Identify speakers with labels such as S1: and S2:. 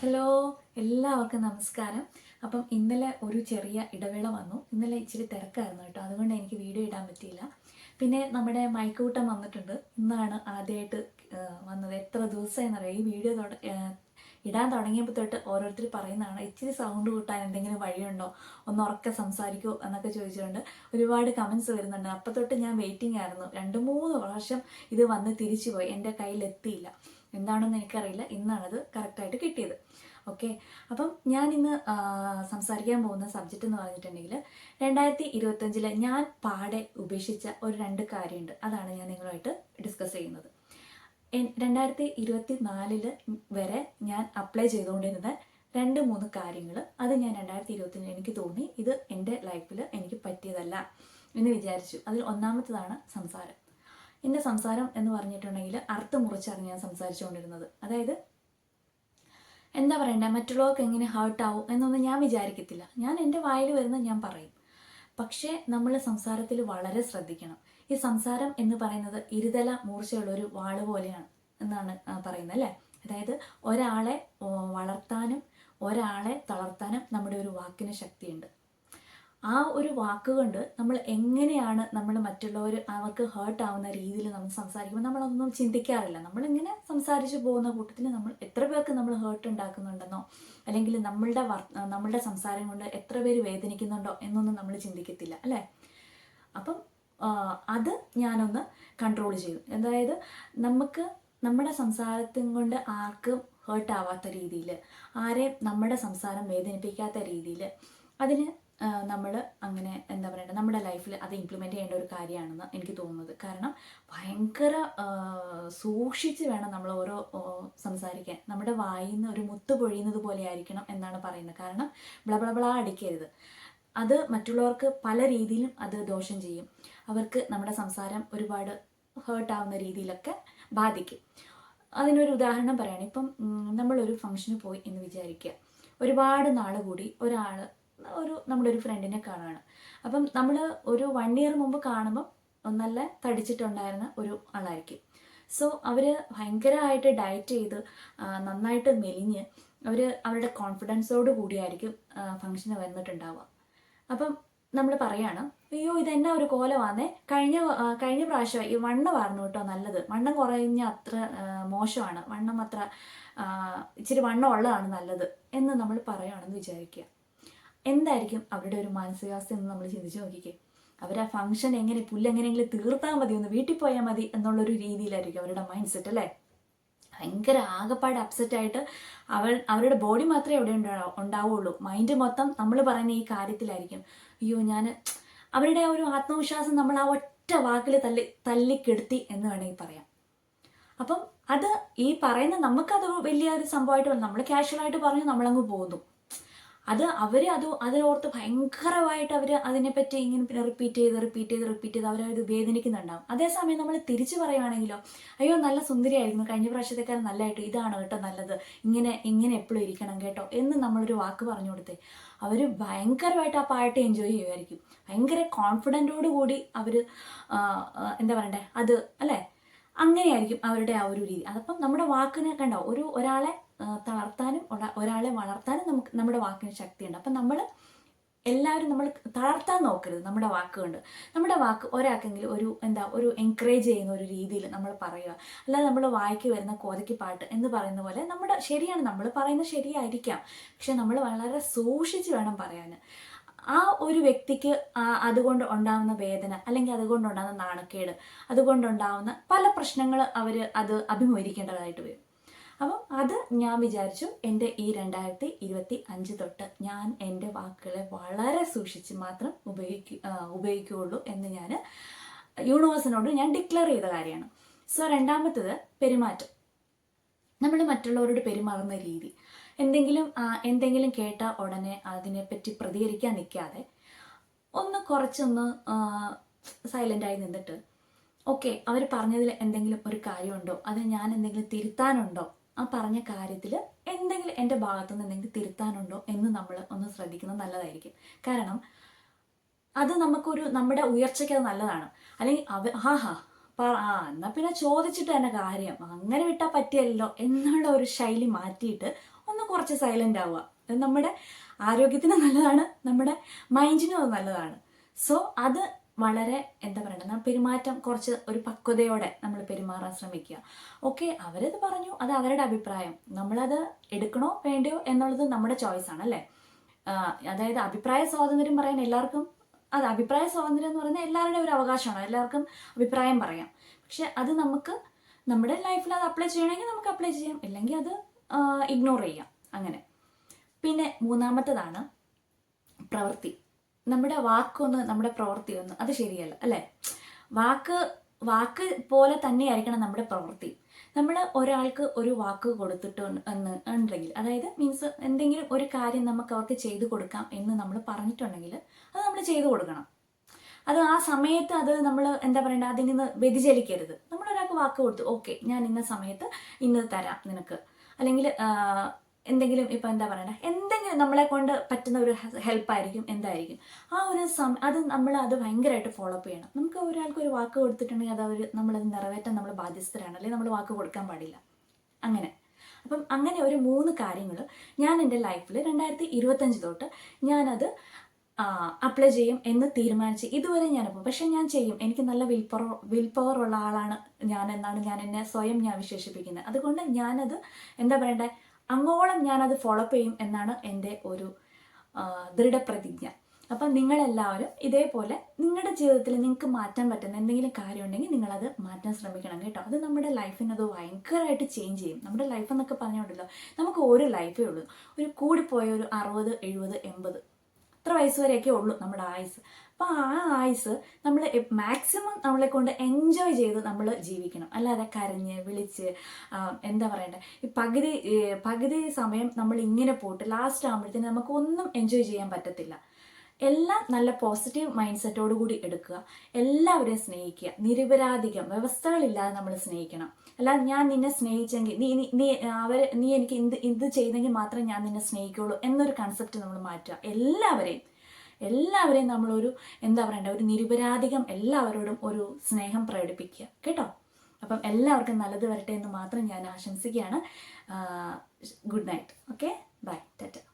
S1: Hello എല്ലാവർക്കും നമസ്കാരം. അപ്പം ഇന്നലെ ഒരു ചെറിയ ഇടവേള വന്നു. ഇന്നലെ ഇച്ചിരി തിരക്കായിരുന്നു കേട്ടോ. അതുകൊണ്ട് എനിക്ക് വീഡിയോ ഇടാൻ പറ്റിയില്ല. പിന്നെ നമ്മുടെ മൈക്കൂട്ടം വന്നിട്ടുണ്ട്. ഇന്നാണ് ആദ്യമായിട്ട് വന്നത്. എത്ര ദിവസമായി എന്നറിയാം? ഈ വീഡിയോ ഇടാൻ തുടങ്ങിയപ്പോൾ തൊട്ട് ഓരോരുത്തർ പറയുന്നതാണ് ഇച്ചിരി സൗണ്ട് കൂട്ടാൻ എന്തെങ്കിലും വഴിയുണ്ടോ? ഒന്ന് ഉറക്കെ സംസാരിക്കുമോ എന്നൊക്കെ ചോദിച്ചുകൊണ്ട് ഒരുപാട് കമൻസ് വരുന്നുണ്ട്. അപ്പം തൊട്ട് ഞാൻ വെയിറ്റിംഗ് ആയിരുന്നു. രണ്ട് മൂന്ന് പ്രാവശ്യം ഇത് വന്ന് തിരിച്ചു പോയി. എന്റെ കയ്യിലെത്തിയില്ല എന്താണെന്ന് എനിക്കറിയില്ല. ഇന്നാണത് കറക്റ്റായിട്ട് കിട്ടിയത്. ഓക്കെ അപ്പം ഞാൻ ഇന്ന് സംസാരിക്കാൻ പോകുന്ന സബ്ജക്റ്റ് എന്ന് പറഞ്ഞിട്ടുണ്ടെങ്കിൽ രണ്ടായിരത്തി ഇരുപത്തഞ്ചിൽ ഞാൻ പാടെ ഉപേക്ഷിച്ച ഒരു രണ്ട് കാര്യമുണ്ട്. അതാണ് ഞാൻ നിങ്ങളുമായിട്ട് ഡിസ്കസ് ചെയ്യുന്നത്. രണ്ടായിരത്തി ഇരുപത്തി നാലിൽ വരെ ഞാൻ അപ്ലൈ ചെയ്തുകൊണ്ടിരുന്ന രണ്ട് മൂന്ന് കാര്യങ്ങൾ അത് ഞാൻ രണ്ടായിരത്തി ഇരുപത്തിന് എനിക്ക് തോന്നി ഇത് എന്റെ ലൈഫിൽ എനിക്ക് പറ്റിയതല്ല എന്ന് വിചാരിച്ചു. അതിൽ ഒന്നാമത്തതാണ് സംസാരം. എന്റെ സംസാരം എന്ന് പറഞ്ഞിട്ടുണ്ടെങ്കിൽ അർത്ഥം മുറിച്ചാണ് ഞാൻ സംസാരിച്ചുകൊണ്ടിരുന്നത്. അതായത് എന്താ പറയണ്ടേ? മറ്റുള്ളവർക്ക് എങ്ങനെ ഹേർട്ട് ആവും എന്നൊന്നും ഞാൻ വിചാരിക്കത്തില്ല. ഞാൻ എന്റെ വായിൽ വരുന്നത് ഞാൻ പറയും. പക്ഷേ നമ്മൾ സംസാരത്തിൽ വളരെ ശ്രദ്ധിക്കണം. ഈ സംസാരം എന്ന് പറയുന്നത് ഇരുതല മൂർച്ചയുള്ള ഒരു വാൾ പോലെയാണ്. എന്നാണ് പറയുന്നത് അല്ലേ? അതായത് ഒരാളെ വളർത്താനും ഒരാളെ തളർത്താനും നമ്മുടെ ഒരു വാക്കിന് ശക്തിയുണ്ട്. ആ ഒരു വാക്കുകൊണ്ട് നമ്മൾ എങ്ങനെയാണ് നമ്മൾ മറ്റുള്ളവർ അവർക്ക് ഹേർട്ട് ആവുന്ന രീതിയിൽ നമ്മൾ സംസാരിക്കുമ്പോൾ നമ്മളൊന്നും ചിന്തിക്കാറില്ല. നമ്മളിങ്ങനെ സംസാരിച്ചു പോകുന്ന കൂട്ടത്തിൽ നമ്മൾ എത്ര പേർക്ക് നമ്മൾ ഹേർട്ട് ഉണ്ടാക്കുന്നുണ്ടെന്നോ അല്ലെങ്കിൽ നമ്മളുടെ നമ്മളുടെ സംസാരം കൊണ്ട് എത്ര പേര് വേദനിക്കുന്നുണ്ടോ എന്നൊന്നും നമ്മൾ ചിന്തിക്കത്തില്ല അല്ലേ? അപ്പം അത് ഞാനൊന്ന് കൺട്രോൾ ചെയ്തു അതായത് നമുക്ക് നമ്മുടെ സംസാരത്തും കൊണ്ട് ആർക്കും ഹേർട്ട് ആവാത്ത രീതിയിൽ ആരെയും നമ്മുടെ സംസാരം വേദനിപ്പിക്കാത്ത രീതിയിൽ അതിന് നമ്മൾ അങ്ങനെ എന്താ പറയുക നമ്മുടെ ലൈഫിൽ അത് ഇംപ്ലിമെന്റ് ചെയ്യേണ്ട ഒരു കാര്യമാണെന്ന് എനിക്ക് തോന്നുന്നത്. കാരണം ഭയങ്കര സൂക്ഷിച്ച് വേണം നമ്മൾ ഓരോ സംസാരിക്കാൻ. നമ്മുടെ വായിൽ നിന്ന് ഒരു മുത്ത് പൊഴിയുന്നത് പോലെ ആയിരിക്കണം എന്നാണ് പറയുന്നത്. കാരണം ബ്ലബ്ലബ്ലാ അടിക്കരുത്. അത് മറ്റുള്ളവർക്ക് പല രീതിയിലും അത് ദോഷം ചെയ്യും. അവർക്ക് നമ്മുടെ സംസാരം ഒരുപാട് ഹേർട്ട് ആവുന്ന രീതിയിലൊക്കെ ബാധിക്കും. അതിനൊരു ഉദാഹരണം പറയുകയാണ് ഇപ്പം നമ്മളൊരു ഫംഗ്ഷന് പോയി എന്ന് വിചാരിക്കുക. ഒരുപാട് നാൾ കൂടി ഒരാൾ ഒരു നമ്മുടെ ഒരു ഫ്രണ്ടിനെ കാണുകയാണ്. അപ്പം നമ്മൾ ഒരു വൺ ഇയർ മുമ്പ് കാണുമ്പം നല്ല തടിച്ചിട്ടുണ്ടായിരുന്ന ഒരു ആളായിരിക്കും. സോ അവർ ഭയങ്കരമായിട്ട് ഡയറ്റ് ചെയ്ത് നന്നായിട്ട് മെലിഞ്ഞ് അവർ അവരുടെ കോൺഫിഡൻസോട് കൂടിയായിരിക്കും ഫംഗ്ഷന് വന്നിട്ടുണ്ടാവുക അപ്പം നമ്മൾ പറയാണ് അയ്യോ ഇതെന്നാ ഒരു കോലമാന്നേ? കഴിഞ്ഞ കഴിഞ്ഞ പ്രാവശ്യം ഈ വണ്ണമായിരുന്നു കേട്ടോ നല്ലത്. വണ്ണം കുറഞ്ഞ അത്ര മോശമാണ്. വണ്ണം അത്ര ഇച്ചിരി വണ്ണം ഉള്ളതാണ് നല്ലത് എന്ന് നമ്മൾ പറയുകയാണെന്ന് വിചാരിക്കുക. എന്തായിരിക്കും അവരുടെ ഒരു മാനസികാവസ്ഥ എന്ന് നമ്മൾ ചിന്തിച്ച് നോക്കിക്കേ. അവർ ആ ഫംഗ്ഷൻ എങ്ങനെ പുല്ലെങ്ങനെയെങ്കിലും തീർത്താൽ മതി ഒന്ന് വീട്ടിൽ പോയാൽ മതി എന്നുള്ളൊരു രീതിയിലായിരിക്കും അവരുടെ മൈൻഡ് സെറ്റ് അല്ലേ? ഭയങ്കര ആകപ്പാട് അപ്സെറ്റ് ആയിട്ട് അവൾ അവരുടെ ബോഡി മാത്രമേ അവിടെ ഉണ്ടാ- ഉണ്ടാവുള്ളൂ. മൈൻഡ് മൊത്തം നമ്മൾ പറയുന്ന ഈ കാര്യത്തിലായിരിക്കും. അയ്യോ ഞാൻ അവരുടെ ആ ഒരു ആത്മവിശ്വാസം നമ്മൾ ആ ഒറ്റ വാക്കിൽ തല്ലി തല്ലിക്കെടുത്തി എന്ന് വേണമെങ്കിൽ പറയാം. അപ്പം അത് ഈ പറയുന്ന നമുക്കത് വലിയ ഒരു സംഭവമായിട്ട് നമ്മൾ കാഷ്വലായിട്ട് പറഞ്ഞു നമ്മളങ്ങ് പോകുന്നു അത് അവർ അത് അതിനോർത്ത് ഭയങ്കരമായിട്ട് അവർ അതിനെപ്പറ്റി ഇങ്ങനെ പിന്നെ റിപ്പീറ്റ് ചെയ്ത് റിപ്പീറ്റ് ചെയ്ത് റിപ്പീറ്റ് ചെയ്ത് അവരത് വേദനിക്കുന്നുണ്ടാവും. അതേസമയം നമ്മൾ തിരിച്ചു പറയുകയാണെങ്കിലോ അയ്യോ നല്ല സുന്ദരിയായിരുന്നു കഴിഞ്ഞ പ്രാവശ്യത്തേക്കാൾ നല്ലതായിട്ട് ഇതാണ് കേട്ടോ നല്ലത് ഇങ്ങനെ ഇങ്ങനെ എപ്പോഴും ഇരിക്കണം കേട്ടോ എന്ന് നമ്മളൊരു വാക്ക് പറഞ്ഞു കൊടുത്തേ. അവർ ഭയങ്കരമായിട്ട് ആ പാട്ട് എൻജോയ് ചെയ്യുമായിരിക്കും ഭയങ്കര കോൺഫിഡന്റോട് കൂടി അവർ എന്താ പറയണ്ടേ അത് അല്ലേ? അങ്ങനെയായിരിക്കും അവരുടെ ആ ഒരു രീതി. അതപ്പം നമ്മുടെ വാക്കിനെ കണ്ടോ ഒരു ഒരാളെ തളർത്താനും ഒരാ- ഒരാളെ വളർത്താനും നമുക്ക് നമ്മുടെ വാക്കിന് ശക്തിയുണ്ട്. അപ്പം നമ്മൾ എല്ലാവരും നമ്മൾ തളർത്താൻ നോക്കരുത് നമ്മുടെ വാക്കുകൊണ്ട്. നമ്മുടെ വാക്ക് ഒരാൾക്കെങ്കിലും ഒരു എന്താ ഒരു എൻകറേജ് ചെയ്യുന്ന ഒരു രീതിയിൽ നമ്മൾ പറയുക. അല്ലാതെ നമ്മൾ വായിക്ക് വരുന്ന കോതയ്ക്ക് പാട്ട് എന്ന് പറയുന്ന പോലെ നമ്മുടെ ശരിയാണ് നമ്മൾ പറയുന്നത് ശരിയായിരിക്കാം. പക്ഷെ നമ്മൾ വളരെ സൂക്ഷിച്ച് വേണം പറയാൻ ആ ഒരു വ്യക്തിക്ക് അതുകൊണ്ട് ഉണ്ടാകുന്ന വേദന അല്ലെങ്കിൽ അതുകൊണ്ടുണ്ടാകുന്ന നാണക്കേട് അതുകൊണ്ടുണ്ടാവുന്ന പല പ്രശ്നങ്ങൾ അവർ അത് അഭിമുഖീകരിക്കേണ്ടതായിട്ട് വരും. അപ്പം അത് ഞാൻ വിചാരിച്ചു എന്റെ ഈ രണ്ടായിരത്തി ഇരുപത്തി അഞ്ച് തൊട്ട് ഞാൻ എന്റെ വാക്കുകളെ വളരെ സൂക്ഷിച്ച് മാത്രം ഉപയോഗിക്കു ഉപയോഗിക്കുകയുള്ളൂ എന്ന് ഞാൻ യൂണിവേഴ്സിനോട് ഞാൻ ഡിക്ലെയർ ചെയ്ത കാര്യമാണ്. സോ രണ്ടാമത്തത് പെരുമാറ്റം. നമ്മൾ മറ്റുള്ളവരോട് പെരുമാറുന്ന രീതി. എന്തെങ്കിലും എന്തെങ്കിലും കേട്ട ഉടനെ അതിനെപ്പറ്റി പ്രതികരിക്കാൻ നിൽക്കാതെ ഒന്ന് കുറച്ചൊന്ന് സൈലന്റായി നിന്നിട്ട് ഓക്കെ അവർ പറഞ്ഞതിൽ എന്തെങ്കിലും ഒരു കാര്യമുണ്ടോ? അത് ഞാൻ എന്തെങ്കിലും തിരുത്താനുണ്ടോ? ആ പറഞ്ഞ കാര്യത്തിൽ എന്തെങ്കിലും എന്റെ ഭാഗത്തുനിന്ന് എന്തെങ്കിലും തിരുത്താനുണ്ടോ എന്ന് നമ്മൾ ഒന്ന് ശ്രദ്ധിക്കുന്നത് നല്ലതായിരിക്കും. കാരണം അത് നമുക്കൊരു നമ്മുടെ ഉയർച്ചയ്ക്ക് അത് നല്ലതാണ്. അല്ലെങ്കിൽ അവ ഹാ ഹാ പറ ആ എന്നാൽ പിന്നെ ചോദിച്ചിട്ട് തന്നെ കാര്യം. അങ്ങനെ വിട്ടാൽ പറ്റിയല്ലോ എന്നുള്ള ഒരു ശൈലി മാറ്റിയിട്ട് ഒന്ന് കുറച്ച് സൈലന്റ് ആവുക. അത് നമ്മുടെ ആരോഗ്യത്തിന് നല്ലതാണ് നമ്മുടെ മൈൻഡിനും അത് നല്ലതാണ്. സോ അത് വളരെ എന്താ പറയണ്ടത് പെരുമാറ്റം കുറച്ച് ഒരു പക്വതയോടെ നമ്മൾ പെരുമാറാൻ ശ്രമിക്കുക. ഓക്കെ അവരത് പറഞ്ഞു അത് അവരുടെ അഭിപ്രായം. നമ്മളത് എടുക്കണോ വേണ്ടയോ എന്നുള്ളത് നമ്മുടെ ചോയ്സ് ആണ് അല്ലേ? അതായത് അഭിപ്രായ സ്വാതന്ത്ര്യം പറയാൻ എല്ലാവർക്കും അത് അഭിപ്രായ സ്വാതന്ത്ര്യം എന്ന് പറയുന്നത് എല്ലാവരുടെയും ഒരു അവകാശമാണ്. എല്ലാവർക്കും അഭിപ്രായം പറയാം. പക്ഷെ അത് നമുക്ക് നമ്മുടെ ലൈഫിൽ അത് അപ്ലൈ ചെയ്യണമെങ്കിൽ നമുക്ക് അപ്ലൈ ചെയ്യാം. ഇല്ലെങ്കിൽ അത് ഇഗ്നോർ ചെയ്യാം. അങ്ങനെ. പിന്നെ മൂന്നാമത്തതാണ് പ്രവൃത്തി. നമ്മുടെ വാക്കൊന്ന് നമ്മുടെ പ്രവൃത്തി ഒന്ന് അത് ശരിയല്ല അല്ലേ? വാക്ക് വാക്ക് പോലെ തന്നെയായിരിക്കണം നമ്മുടെ പ്രവൃത്തി. നമ്മൾ ഒരാൾക്ക് ഒരു വാക്ക് കൊടുത്തിട്ട് എന്ന് ഉണ്ടെങ്കിൽ അതായത് മീൻസ് എന്തെങ്കിലും ഒരു കാര്യം നമുക്ക് അവർക്ക് ചെയ്തു കൊടുക്കാം എന്ന് നമ്മൾ പറഞ്ഞിട്ടുണ്ടെങ്കിൽ അത് നമ്മൾ ചെയ്തു കൊടുക്കണം. അത് ആ സമയത്ത് അത് നമ്മൾ എന്താ പറയണ്ട അതിൽ നിന്ന് വ്യതിചലിക്കരുത്. നമ്മൾ ഒരാൾക്ക് വാക്ക് കൊടുത്തു ഓക്കെ ഞാൻ ഇന്ന സമയത്ത് ഇന്ന് തരാം നിനക്ക്. അല്ലെങ്കിൽ എന്തെങ്കിലും ഇപ്പം എന്താ പറയണ്ട എന്തെങ്കിലും നമ്മളെ കൊണ്ട് പറ്റുന്ന ഒരു ഹെൽപ്പായിരിക്കും എന്തായിരിക്കും? ആ ഒരു സം അത് നമ്മൾ അത് ഭയങ്കരമായിട്ട് ഫോളോ അപ്പ് ചെയ്യണം. നമുക്ക് ഒരാൾക്ക് ഒരു വാക്ക് കൊടുത്തിട്ടുണ്ടെങ്കിൽ അത് അവർ നമ്മളത് നിറവേറ്റാൻ നമ്മൾ ബാധ്യസ്ഥരാണ്. അല്ലെങ്കിൽ നമ്മൾ വാക്ക് കൊടുക്കാൻ പാടില്ല. അങ്ങനെ. അപ്പം അങ്ങനെ ഒരു മൂന്ന് കാര്യങ്ങൾ ഞാൻ എന്റെ ലൈഫിൽ രണ്ടായിരത്തി ഇരുപത്തഞ്ച് തൊട്ട് ഞാനത് അപ്ലൈ ചെയ്യും എന്ന് തീരുമാനിച്ച് ഇതുവരെ ഞാനിപ്പോൾ പക്ഷെ ഞാൻ ചെയ്യും. എനിക്ക് നല്ല വിൽ പവർ വിൽ പവർ ഉള്ള ആളാണ് ഞാൻ എന്നാണ് ഞാൻ എന്നെ സ്വയം ഞാൻ വിശേഷിപ്പിക്കുന്നത്. അതുകൊണ്ട് ഞാനത് എന്താ പറയണ്ടേ? അങ്ങോളം ഞാനത് ഫോളോ ചെയ്യും എന്നാണ് എന്റെ ഒരു ദൃഢപ്രതിജ്ഞ. അപ്പം നിങ്ങളെല്ലാവരും ഇതേപോലെ നിങ്ങളുടെ ജീവിതത്തിൽ നിങ്ങൾക്ക് മാറ്റാൻ പറ്റുന്ന എന്തെങ്കിലും കാര്യം ഉണ്ടെങ്കിൽ നിങ്ങളത് മാറ്റാൻ ശ്രമിക്കണം കേട്ടോ. അത് നമ്മുടെ ലൈഫിനത് അത് ഭയങ്കരമായിട്ട് ചേഞ്ച് ചെയ്യും. നമ്മുടെ ലൈഫ് എന്നൊക്കെ പറഞ്ഞുകൊണ്ടല്ലോ നമുക്ക് ഒരു ലൈഫേ ഉള്ളൂ. ഒരു കൂടിപ്പോയ ഒരു അറുപത് എഴുപത് എൺപത് ഇത്ര വയസ്സ് വരെയൊക്കെ ഉള്ളൂ നമ്മുടെ ആയുസ് അപ്പോൾ ആ ആയുസ് നമ്മൾ മാക്സിമം നമ്മളെ കൊണ്ട് എൻജോയ് ചെയ്ത് നമ്മൾ ജീവിക്കണം. അല്ലാതെ കരഞ്ഞ് വിളിച്ച് എന്താ പറയണ്ടേ? ഈ പകുതി പകുതി സമയം നമ്മൾ ഇങ്ങനെ പോയിട്ട് ലാസ്റ്റ് ആകുമ്പോഴത്തേന് നമുക്ക് ഒന്നും എൻജോയ് ചെയ്യാൻ പറ്റത്തില്ല. എല്ലാം നല്ല പോസിറ്റീവ് മൈൻഡ് സെറ്റോട് കൂടി എടുക്കുക. എല്ലാവരെയും സ്നേഹിക്കുക. നിരപരാധികം വ്യവസ്ഥകളില്ലാതെ നമ്മൾ സ്നേഹിക്കണം. അല്ല ഞാൻ നിന്നെ സ്നേഹിച്ചെങ്കിൽ നീ നീ- അവർ നീ എനിക്ക് ഇത് ഇത് ചെയ്തെങ്കിൽ മാത്രമേ ഞാൻ നിന്നെ സ്നേഹിക്കുള്ളൂ എന്നൊരു കൺസെപ്റ്റ് നമ്മൾ മാറ്റുക. എല്ലാവരെയും. എല്ലാവരെയും നമ്മളൊരു എന്താ പറയണ്ട ഒരു നിരുപരാധികം എല്ലാവരോടും ഒരു സ്നേഹം പ്രകടിപ്പിക്കുക. കേട്ടോ? അപ്പം എല്ലാവർക്കും നല്ലത് വരട്ടെ എന്ന് മാത്രം ഞാൻ ആശംസിക്കുകയാണ്. Good night. Okay? Bye. Tata.